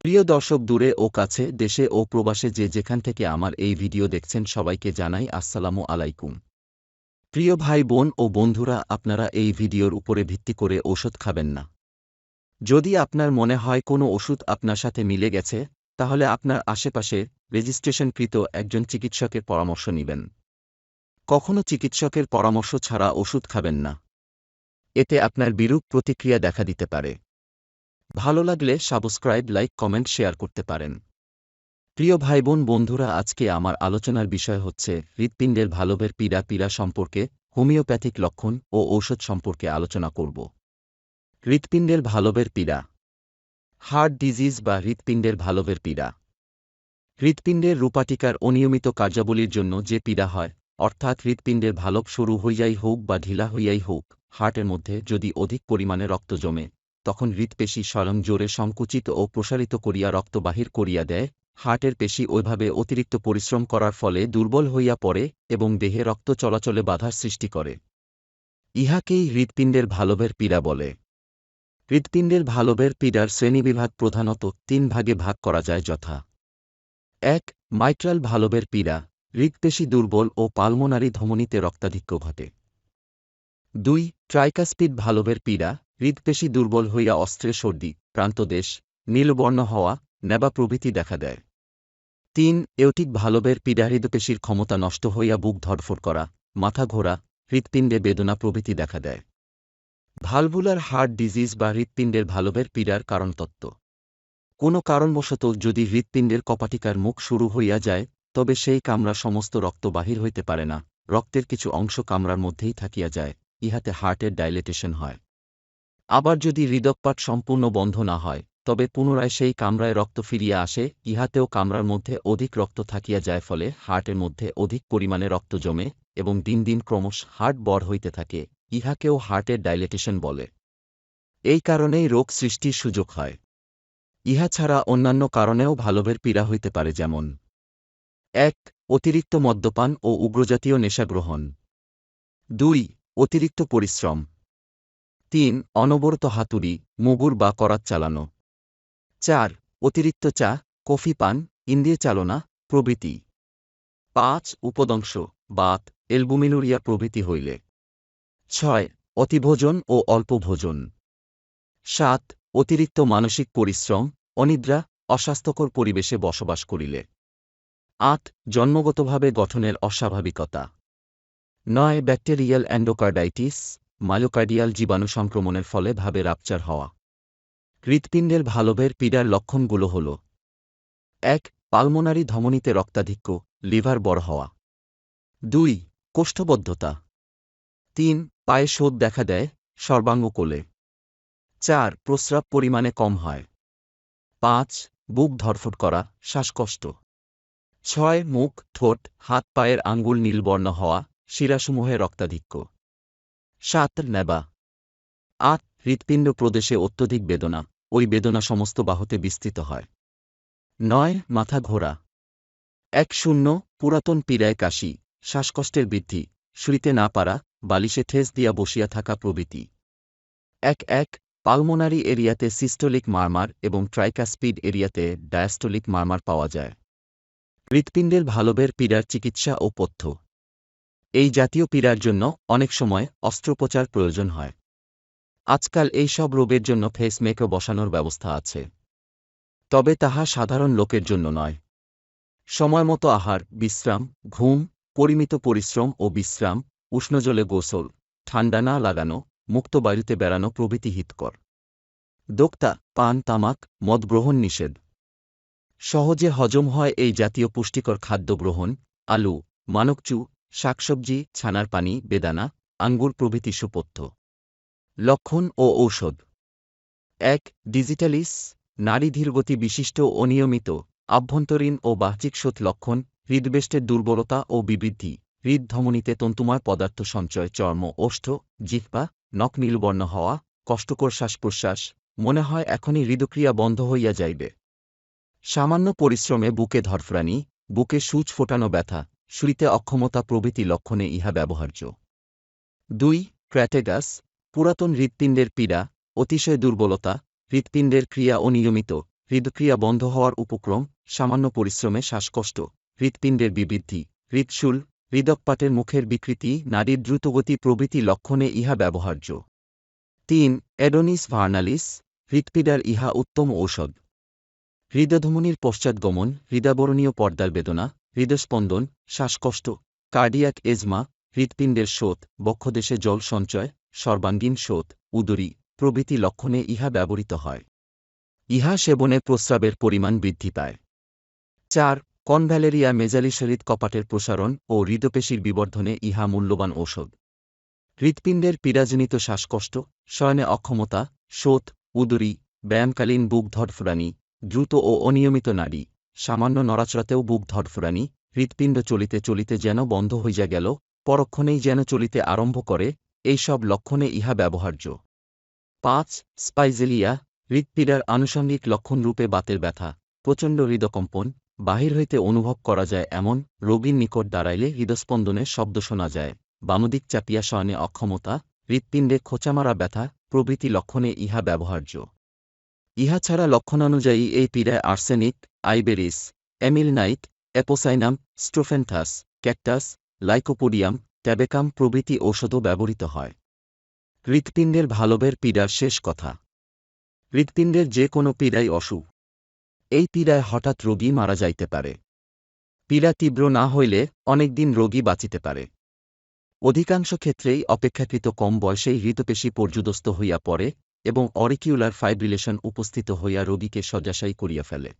প্রিয় দর্শক দূরে ও কাছে, দেশে ও প্রবাসে যে যেখান থেকে আমার এই ভিডিও দেখছেন সবাইকে জানাই আসসালামু আলাইকুম। প্রিয় ভাই, বোন ও বন্ধুরা, আপনারা এই ভিডিওর উপরে ভিত্তি করে ওষুধ খাবেন না। যদি আপনার মনে হয় কোনো ওষুধ আপনার সাথে মিলে গেছে, তাহলে আপনার আশেপাশে রেজিস্ট্রেশনকৃত একজন চিকিৎসকের পরামর্শ নেবেন। কখনো চিকিৎসকের পরামর্শ ছাড়া ওষুধ খাবেন না। এতে আপনার বিরূপ প্রতিক্রিয়া দেখা দিতে পারে। ভালো লাগলে সাবস্ক্রাইব, লাইক, কমেন্ট, শেয়ার করতে পারেন। প্রিয় ভাই বোন বন্ধুরা, আজকে আমার আলোচনার বিষয় হচ্ছে হৃৎপিণ্ডের ভালোবের পীড়া পীড়া সম্পর্কে হোমিওপ্যাথিক লক্ষণ ও ঔষধ সম্পর্কে আলোচনা করব। হৃৎপিণ্ডের ভালোবের পীড়া। হার্ট ডিজিজ বা হৃৎপিণ্ডের ভালোবের পীড়া। হৃৎপিণ্ডের রূপাটিকার অনিয়মিত কার্যাবলীর জন্য যে পীড়া হয়, অর্থাৎ হৃৎপিণ্ডের ভালব শুরু হইয়াই হোক বা ঢিলা হইয়াই হোক, হার্টের মধ্যে যদি অধিক পরিমাণে রক্ত জমে তখন হৃৎপেশী স্বয়ং জোরে সংকুচিত ও প্রসারিত করিয়া রক্ত বাহির করিয়া দেয়, হার্টের পেশি ওইভাবে অতিরিক্ত পরিশ্রম করার ফলে দুর্বল হইয়া পড়ে এবং দেহে রক্ত চলাচলে বাধার সৃষ্টি করে। ইহাকেই হৃৎপিণ্ডের ভালবের পীড়া বলে। হৃৎপিণ্ডের ভালবের পীড়ার শ্রেণীবিভাগ প্রধানত তিন ভাগে ভাগ করা যায় যথা। এক, মাইট্রাল ভালবের পীড়া, হৃৎপেশি দুর্বল ও পালমোনারি ধমনীতে রক্তাধিক্য ঘটে। দুই, ট্রাইকাস্পিড ভালবের পীড়া হৃৎপেশি দুর্বল হইয়া অস্ত্রে সর্দি প্রান্তদেশ নীলবর্ণ হওয়া, নেবা প্রভৃতি দেখা দেয়। তিন এওটিক ভালবের পীড়া হৃদপেশির ক্ষমতা নষ্ট হইয়া বুক ধরফর করা, মাথা ঘোরা, হৃৎপিণ্ডে বেদনা প্রভৃতি দেখা দেয়। ভালভুলার হার্ট ডিজিজ বা হৃৎপিণ্ডের ভালবের পীড়ার কারণতত্ত্ব কোনো কারণবশত যদি হৃৎপিণ্ডের কপাটিকার মুখ শুরু হইয়া যায়, তবে সেই কামরা সমস্ত রক্ত বাহির হইতে পারে না, রক্তের কিছু অংশ কামরার মধ্যেই থাকিয়া যায়, ইহাতে হার্টের ডাইলেটেশন হয়। আবার যদি হৃদকপাট সম্পূর্ণ বন্ধ না হয়, তবে পুনরায় সেই কামরায় রক্ত ফিরিয়া আসে, ইহাতেও কামরার মধ্যে অধিক রক্ত থাকিয়া যায় ফলে হার্টের মধ্যে অধিক পরিমাণে রক্ত জমে এবং দিন দিন ক্রমশ হার্ট বড় হইতে থাকে, ইহাকেও হার্টের ডাইলেটেশন বলে। এই কারণেই রোগ সৃষ্টির সুযোগ হয়। ইহা ছাড়া অন্যান্য কারণেও ভালবের পীড়া হইতে পারে যেমন এক, অতিরিক্ত মদ্যপান ও উগ্রজাতীয় নেশা গ্রহণ দুই, অতিরিক্ত পরিশ্রম। তিন, অনবরত হাতুড়ি, মুগুর বা করাত চালানো। চার, অতিরিক্ত চা, কফি পান, ইন্দ্রিয় চালনা, প্রভৃতি। পাঁচ, উপদংশ, বাত, এলবুমিনুরিয়া প্রভৃতি হইলে। ছয়, অতিভোজন ও অল্প ভোজন সাত, অতিরিক্ত মানসিক পরিশ্রম, অনিদ্রা, অস্বাস্থ্যকর পরিবেশে বসবাস করিলে। আট, জন্মগতভাবে গঠনের অস্বাভাবিকতা। নয়, ব্যাকটেরিয়াল অ্যান্ডোকার্ডাইটিস মায়োকার্ডিয়াল জীবাণু সংক্রমণের ফলে ভাবে রাপচার হওয়া। হৃৎপিণ্ডের ভালবের পীড়ার লক্ষণগুলো হল এক, পালমোনারি ধমনীতে রক্তাধিক্য, লিভার বড় হওয়া। দুই, কোষ্ঠবদ্ধতা। তিন, পায়ে শোধ দেখা দেয়, সর্বাঙ্গ কোলে। চার, প্রস্রাব পরিমাণে কম হয়। পাঁচ, বুক ধরফট করা, শ্বাসকষ্ট। ছয়, মুখ, ঠোঁট হাত পায়ের আঙ্গুল নীলবর্ণ হওয়া, শিরাসমূহে রক্তাধিক্য। সাত নেবা। আট, হৃৎপিণ্ড প্রদেশে অত্যধিক বেদনা। ওই বেদনা সমস্ত বাহুতে বিস্তৃত হয়। নয়, মাথা ঘোরা। এক শূন্য, পুরাতন পীড়ায় কাশি, শ্বাসকষ্টের বৃদ্ধি, শুইতে না পারা, বালিশে ঠেস দিয়া বসিয়া থাকা প্রভৃতি। এক এক, পালমোনারি এরিয়াতে সিস্টোলিক মারমার এবং ট্রাইকাস্পিড এরিয়াতে ডায়াস্টোলিক মারমার পাওয়া যায়। হৃৎপিণ্ডের ভালবের পীড়ার চিকিৎসা ও পথ্য। এই জাতীয় পীড়ার জন্য অনেক সময় অস্ত্রোপচার প্রয়োজন হয়। আজকাল এই সব রোগের জন্য ফেসমেকও বসানোর ব্যবস্থা আছে। তবে তাহা সাধারণ লোকের জন্য নয়। সময়মতো আহার, বিশ্রাম, ঘুম, পরিমিত পরিশ্রম ও বিশ্রাম, উষ্ণজলে গোসল, ঠান্ডা না লাগানো, মুক্ত বায়ুতে বেড়ানো প্রভৃতি হিতকর। দোক্তা, পান, তামাক মদ গ্রহণ নিষেধ। সহজে হজম হয় এই জাতীয় পুষ্টিকর খাদ্য গ্রহণ আলু, মানকচু শাকসবজি, ছানার পানি, বেদানা, আঙ্গুর প্রভৃতি সুপথ্য। লক্ষণ ও ঔষধ। এক, ডিজিটালিস, নারী ধীরগতি বিশিষ্ট অনিয়মিত আভ্যন্তরীণ ও বাহ্যিক শোধ লক্ষণ, হৃদবেষ্টের দুর্বলতা ও বিবৃদ্ধি হৃদধমনীতে তন্তুময় পদার্থ সঞ্চয়, চর্ম, ওষ্ঠ, জিহ্বা, নখ নীলবর্ণ হওয়া, কষ্টকর শ্বাস প্রশ্বাস মনে হয় এখনই হৃদক্রিয়া বন্ধ হইয়া যাইবে। সামান্য পরিশ্রমে বুকে ধরফরানি, বুকে সূচ ফোটানো ব্যথা শুইতে অক্ষমতা প্রভৃতি লক্ষণে ইহা ব্যবহার্য। দুই ক্র্যাটেগাস পুরাতন হৃৎপিণ্ডের পীড়া, অতিশয় দুর্বলতা, হৃৎপিণ্ডের ক্রিয়া অনিয়মিত, হৃদক্রিয়া বন্ধ হওয়ার উপক্রম, সামান্য পরিশ্রমে শ্বাসকষ্ট, হৃৎপিণ্ডের বিবৃদ্ধি হৃৎশুল হৃদকপাটের মুখের বিকৃতি, নারীর দ্রুতগতি প্রভৃতি লক্ষণে ইহা ব্যবহার্য। তিন, অ্যাডোনিস ভার্নালিস হৃৎপিডার ইহা উত্তম ঔষধ। হৃদধমনির পশ্চাৎগমন হৃদাবরণীয় পর্দার বেদনা হৃদস্পন্দন, শ্বাসকষ্ট কার্ডিয়াক এজমা, হৃৎপিণ্ডের শোথ বক্ষদেশে জল সঞ্চয়, সর্বাঙ্গীন শোথ উদরী, প্রভৃতি লক্ষণে ইহা ব্যবহৃত হয়। ইহা সেবনে প্রস্রাবের পরিমাণ বৃদ্ধি পায়। চার, কনভ্যালেরিয়া মেজালিশরিত কপাটের প্রসারণ ও হৃদপেশির বিবর্ধনে ইহা মূল্যবান ঔষধ। হৃৎপিণ্ডের পীড়াজনিত শ্বাসকষ্ট, শয়নে অক্ষমতা শোথ উদরী, ব্যায়ামকালীন বুক ধরফুরানি দ্রুত ও অনিয়মিত নারী সামান্য নড়াচড়াতেও বুক ধরফুরানি হৃৎপিণ্ড চলিতে চলিতে যেন বন্ধ হইয়া গেল, পরক্ষণেই যেন চলিতে আরম্ভ করে, এইসব লক্ষণে ইহা ব্যবহার্য। পাঁচ, স্পাইজেলিয়া, হৃৎপীড়ার আনুষঙ্গিক লক্ষণরূপে বাতের ব্যথা, প্রচণ্ড হৃদকম্পন, বাহির হইতে অনুভব করা যায় এমন, রোগীর নিকট দাঁড়াইলে হৃদস্পন্দনের শব্দ শোনা যায়। বামদিক চাপিয়া শয়নে অক্ষমতা, হৃৎপিণ্ডে খোঁচামারা ব্যথা, প্রভৃতি লক্ষণে ইহা ব্যবহার্য। ইহা ছাড়া লক্ষণানুযায়ী এই পীড়ায় arsenic, iberis amyl nitrite apocynum, strophanthus, cactus, lycopodium, tabacum প্রভৃতি ঔষধও ব্যবহৃত হয়। হৃৎপিণ্ডের ভালবের পীড়ার শেষ কথা। হৃৎপিণ্ডের যে কোনো পীড়াই অসুখ এই পীড়ায় হঠাৎ রোগী মারা যাইতে পারে। পীড়া তীব্র না হইলে অনেকদিন রোগী বাঁচিতে পারে। অধিকাংশ ক্ষেত্রেই অপেক্ষাকৃত কম বয়সেই হৃদপেশী পর্যুদস্ত হইয়া পড়ে এবং অরিকিউলার ফাইব্রিলেশন উপস্থিত হইয়া রোগীকে শয্যাশায়ী করিয়া ফেলে।